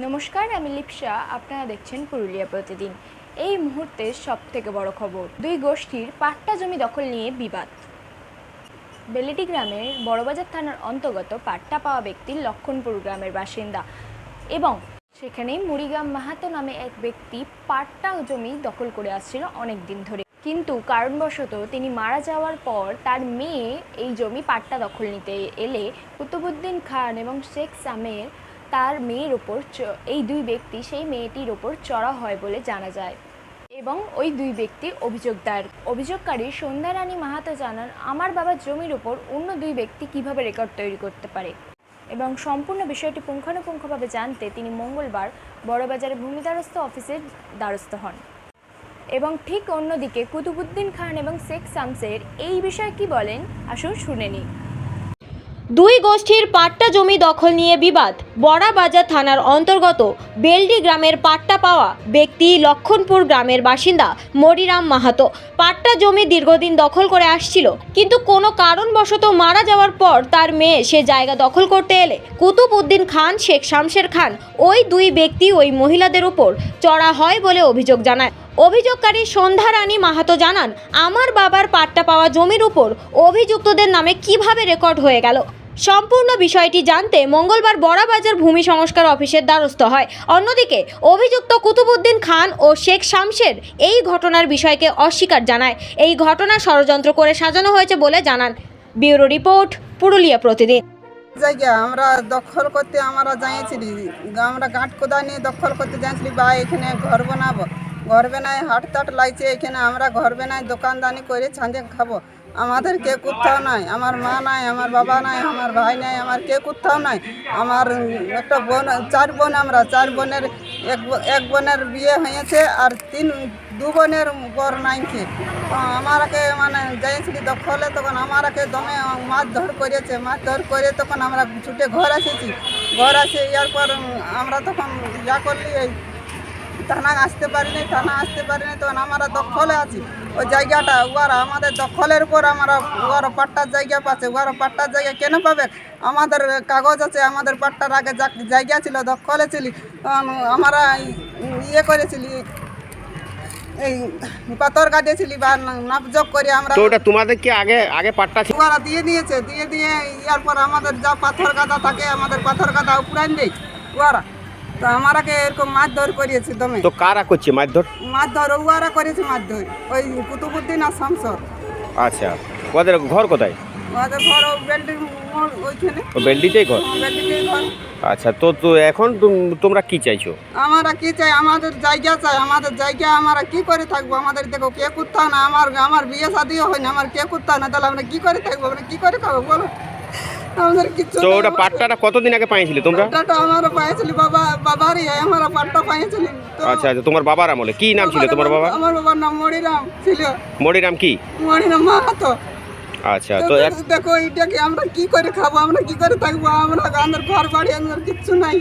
নমস্কার, আমি লিপসা। আপনারা দেখছেন পুরুলিয়া প্রতিদিন। এই মুহূর্তের সব থেকে বড় খবর, দুই গোষ্ঠীর পাট্টা জমি দখল নিয়ে বিবাদ। বেলেটি গ্রামের বড়বাজার থানার অন্তর্গত পাট্টা পাওয়া ব্যক্তি লক্ষণপুর গ্রামের বাসিন্দা এবং সেখানে মুড়িগ্রাম মাহাতো নামে এক ব্যক্তি পাট্টা জমি দখল করে আসছিল অনেক দিন ধরে। কিন্তু কারণবশত তিনি মারা যাওয়ার পর তার মেয়ে এই জমি পাট্টা দখল নিতে এলে কুতুবুদ্দিন খান এবং শেখ সামের তার মেয়ের ওপর এই দুই ব্যক্তি সেই মেয়েটির ওপর চড়া হয় বলে জানা যায়। এবং ওই দুই ব্যক্তি অভিযোগ দায়ের অভিযোগকারী সন্ধ্যা রানী মাহাতো জানান, আমার বাবার জমির ওপর অন্য দুই ব্যক্তি কীভাবে রেকর্ড তৈরি করতে পারে? এবং সম্পূর্ণ বিষয়টি পুঙ্খানুপুঙ্খভাবে জানতে তিনি মঙ্গলবার বড়বাজারে ভূমিদ্বারস্থ অফিসের দ্বারস্থ হন। এবং ঠিক অন্যদিকে কুতুবুদ্দিন খান এবং শেখ শামসের এই বিষয়ে কি বলেন, আসুন শুনে নিই। দুই গোষ্ঠীর পাট্টা জমি দখল নিয়ে বিবাদ। বড়াবাজার থানার অন্তর্গত বেলডি গ্রামের পাট্টা পাওয়া ব্যক্তি লক্ষণপুর গ্রামের বাসিন্দা মরিরাম মাহাতো। পাট্টা জমি দীর্ঘদিন দখল করে আসছিল, কিন্তু কোনো কারণবশত মারা যাওয়ার পর তার মেয়ে সে জায়গা দখল করতে এলে কুতুব উদ্দিন খান, শেখ শামশের খান, ওই দুই ব্যক্তি ওই মহিলাদের উপর চড়া হয় বলে অভিযোগ জানায়। অভিযোগকারী সন্ধ্যা রানী মাহাতো জানান, আমার বাবার পাট্টা পাওয়া জমির উপর অভিযুক্তদের নামে কীভাবে রেকর্ড হয়ে গেল? সম্পূর্ণ বিষয়টি জানতে মঙ্গলবার বড়াবাজার ভূমি সংস্কার অফিসের দ্বারস্থ হয়। অন্যদিকে, অভিযুক্ত কুতুবুদ্দিন খান ও শেখ শামশের এই ঘটনার বিষয়কে অস্বীকার জানায়। এই ঘটনা ষড়যন্ত্র করে সাজানো হয়েছে বলে জানান। ব্যুরো রিপোর্ট, পুরুলিয়া প্রতিদিন। জায়গা, আমরা দখল করতে আমরা যাইছিলি আমরা গাঁট কোদা নিয়ে দখল করতে যাইছিলি বা এখানে ঘর বানাবো। ঘর বানায় হাট টাট লাগছে, এখানে আমরা ঘর বানায় দোকানদানি করে ছাঁদে খাব। আমাদের কে কোথাও নাই, আমার মা নাই, আমার বাবা নাই, আমার ভাই নাই, আমার কে কোথাও নাই। আমার একটা বোন, চার বোন আমরা, চার বোনের এক এক বোনের বিয়ে হয়েছে আর তিন, দু বোনের বর নাইছে আমারকে মানে যাইছিলি দখলে, তখন আমারকে দমে মাছ ধর করেছে মাছ ধর করে তখন আমরা ছুটে ঘর এসেছি ঘর আসে, ইয়ার পর আমরা তখন ইয়া করলি, এই থানা আসতে পারিনি থানা আসতে পারিনি তখন আমরা দখলে আছি। ওই জায়গাটা উয়ারা আমাদের দখলের উপর আমরা উয়ারা পাট্টার জায়গা পাচ্ছে। উয়ারা পাট্টার জায়গা কেন পাবে? আমাদের কাগজ আছে আমাদের পাট্টার আগে জায়গা ছিল দখলে ছিলি। তখন আমরা ইয়ে করেছিলি এই পাথর কাটিয়েছিলি বা নাপজোক করে আমরা তো ওটা তোমাদের কি আগে আগে পাট্টা ছিল? ওরা দিয়ে দিয়েছে দিয়ে দিয়ে ইয়ার পর আমাদের যা পাথর গাদা থাকে আমাদের পাথর গাদা উপরান দেয় ওরা তো আমারাকে এরকম মাছ ধর করিয়েছে দমে। তো কারা করছে মারধর? মাছ ধর ওরা করেছে মাছ ধর ওই কুতুবুদ্দিন আর শামসর। আচ্ছা। ওদের ঘর কোথায়? ওদের ঘর বেল্ডিং ওইখানে। ও বেলডিতেই ঘর? ঘর। আচ্ছা তো তো এখন তুম- তোমরা কি চাইছো? আমরা কি চাই? আমাদের জায়গা চাই। আমাদের জায়গা আমরা কি করে থাকব? আমাদের দেখো কে কোথাও না? আমার আমার বিয়ে শাদিও হয় না। আমার কে কোথাও না? তাহলে আমরা কি করে থাকব? আমরা কি করে খাব? বলো। আমাদের কিছু তো ওটা পাট্টাটা কতদিন আগে পাইছিলে তোমরা? পাট্টাটা আমরা পাইছিলি বাবা বাবারই আমার পাট্টা পাইছিলি আচ্ছা আচ্ছা তোমার বাবার আমলে। কি নাম ছিল তোমার বাবা? আমার বাবার নাম মরিরাম ছিল। মরিরাম কি? মরিরাম মাহাতো। আচ্ছা তো দেখো এটাকে আমরা কি করে খাব? আমরা কি করে থাকব? আমরা আমাদের ঘর বাড়ি আমাদের কিচ্ছু নাই।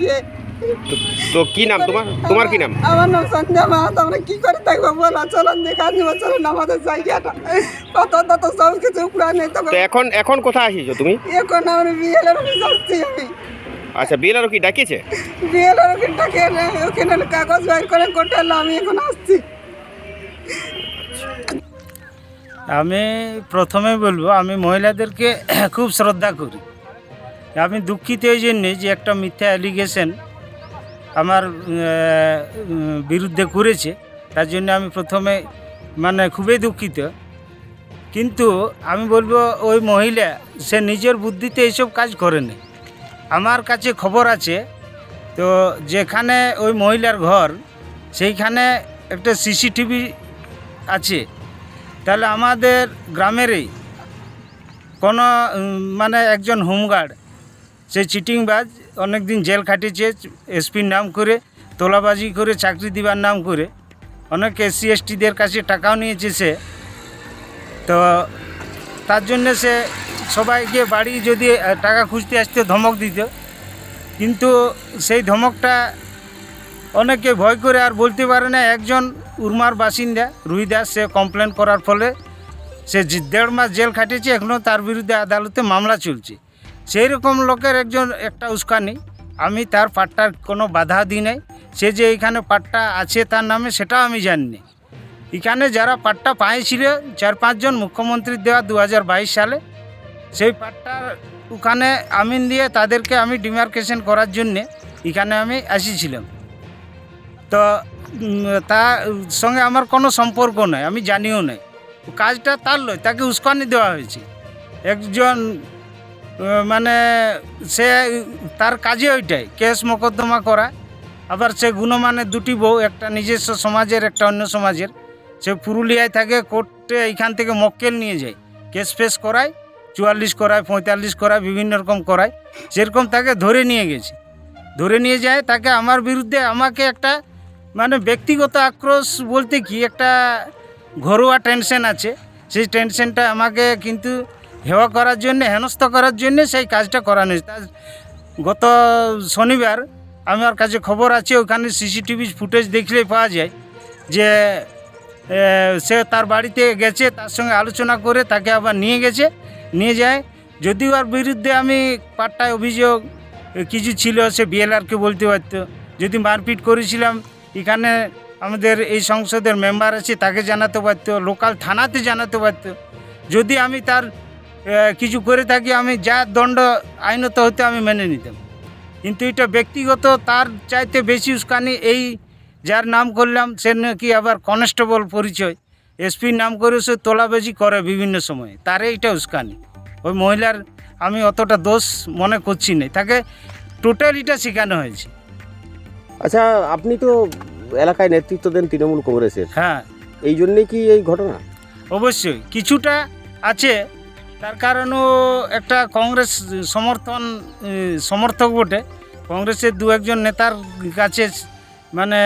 তো- কি নাম তোমার? তোমার কি নাম? আমার নাম সন্ধ্যা মাহাতো আমরা কি করে থাকব বলো? চলুন দেখা দিব চলুন আমাদের জায়গাটা। কত তত সব কিছু উপরা নেই তো এখন এখন কোথায় আসিছো তুমি? এখন আমরা বিয়েলের অফিস আসছি আমি। আচ্ছা বিয়েলারও কি ডাকিয়েছে? বিয়েলের ওখানটাকে ওখানে কাগজ বাইর করে কোর্টে এলো, আমি এখন আসছি। আমি প্রথমে বলব আমি মহিলাদেরকে খুব শ্রদ্ধা করি। আমি দুঃখিত এই জন্যে যে একটা মিথ্যা অ্যালিগেশন আমার বিরুদ্ধে করেছে, তার জন্য আমি প্রথমে মানে খুবই দুঃখিত। কিন্তু আমি বলব, ওই মহিলা, সে নিজের বুদ্ধিতে এইসব কাজ করেনি। আমার কাছে খবর আছে, তো যেখানে ওই মহিলার ঘর, সেইখানে একটা সিসিটিভি আছে। তাহলে আমাদের গ্রামেরই কোনো মানে একজন হোমগার্ড, সে চিটিংবাজ অনেক দিন জেল খাটিয়েছে, এসপির নাম করে, তোলাবাজি করে, চাকরি দিবার নাম করে। অনেক এসসি, এসটিদের কাছে টাকাও নিয়েছে সে। তো তার জন্য সে সবাইকে বাড়ি যদি টাকা খুঁজতে আসতে, ধমক দিত। কিন্তু সেই ধমকটা অনেকে ভয় করে আর বলতে পারে না। একজন উর্মার বাসিন্দা রুই দাস সে কমপ্লেন করার ফলে সে দেড় মাস জেল খাটিয়েছে এখনও তার বিরুদ্ধে আদালতে মামলা চলছে। সেই রকম লোকের একজন একটা উস্কানি। আমি তার পাট্টার কোনো বাধা দিই নাই। সে যে এখানে পাট্টা আছে তার নামে সেটাও আমি জানি এখানে যারা পাট্টা পাইছিল, চার পাঁচজন মুখ্যমন্ত্রীর দেওয়া দু হাজার বাইশ সালে, সেই পাট্টার ওখানে আমিন দিয়ে তাদেরকে আমি ডিমার্কেশন করার জন্যে এখানে আমি আসিছিলাম। তো তার সঙ্গে আমার কোনো সম্পর্ক নাই, আমি জানিও নাই। কাজটা তার লয় তাকে উস্কানি দেওয়া হয়েছে। একজন মানে সে তার কাজে ওইটাই, কেস মোকদ্দমা করা। আবার সে গুণমানের দুটি বউ, একটা নিজস্ব সমাজের, একটা অন্য সমাজের। সে পুরুলিয়ায় থাকে, কোর্টে এইখান থেকে মক্কেল নিয়ে যায়। কেস ফেস করায়, চুয়াল্লিশ করায়, পঁয়তাল্লিশ করায়, বিভিন্ন রকম করায়। সেরকম তাকে ধরে নিয়ে গেছে। ধরে নিয়ে যায়, তাকে আমার বিরুদ্ধে আমাকে একটা মানে ব্যক্তিগত আক্রোশ বলতে কি, একটা ঘরোয়া টেনশন আছে। সেই টেনশনটা আমাকে কিন্তু হেওয়া করার জন্য, হেনস্থ করার জন্য সেই কাজটা করানো হয়েছে। গত শনিবার আমার কাছে খবর আছে, ওখানে সিসিটিভি ফুটেজ দেখলেই পাওয়া যায় যে সে তার বাড়িতে গেছে, তার সঙ্গে আলোচনা করে তাকে আবার নিয়ে গেছে, নিয়ে যায়। যদিও আর বিরুদ্ধে আমি পাট্টায় অভিযোগ, কিছু ছিল, সে বিএলআরকে বলতে পারতো। যদি মারপিট করেছিলাম, এখানে আমাদের এই সংসদের মেম্বার আছে, তাকে জানাতে পারতো, লোকাল থানাতে জানাতে পারতো। যদি আমি তার কিছু করে থাকি আমি যা দণ্ড আইনত হতে আমি মেনে নিতাম। কিন্তু এটা ব্যক্তিগত তার চাইতে বেশি উস্কানি এই যার নাম করলাম সে নাকি আবার কনস্টেবল পরিচয়। এসপির নাম করে সে তোলাবাজি করে বিভিন্ন সময়ে। তারে এটা উস্কানি। ওই মহিলার আমি অতটা দোষ মনে করছি না তাকে টোটাল এটা শেখানো হয়েছে। আচ্ছা আপনি তো এলাকায় নেতৃত্ব দেন তৃণমূল কংগ্রেসের। হ্যাঁ। এই জন্যই কি এই ঘটনা? অবশ্যই। কিছুটা আছে তার কারণও একটা কংগ্রেস সমর্থন সমর্থক বটে। কংগ্রেসের দু একজন নেতার কাছে মানে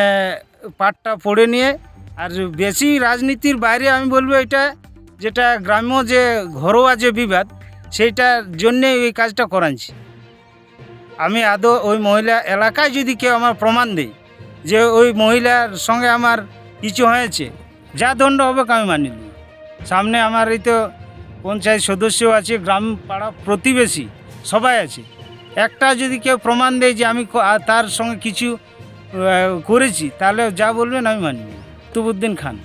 পাটটা পড়ে নিয়ে, আর বেশি রাজনীতির বাইরে আমি বলব এটা, যেটা গ্রাম্য যে ঘরোয়া যে বিবাদ, সেইটার জন্যে এই কাজটা করাচ্ছি আমি আদৌ ওই মহিলা এলাকায় যদি কেউ আমার প্রমাণ দেয় যে ওই মহিলার সঙ্গে আমার কিছু হয়েছে, যা দণ্ড হবে আমি মানি সামনে আমার এই তো পঞ্চায়েত সদস্য আছে, গ্রাম পাড়া প্রতিবেশী, সবাই আছে। একটা যদি কেউ প্রমাণ দেয় যে আমি তার সঙ্গে কিছু করেছি, তাহলে যা বলবেন আমি মানি। তুবুদ্দিন খান।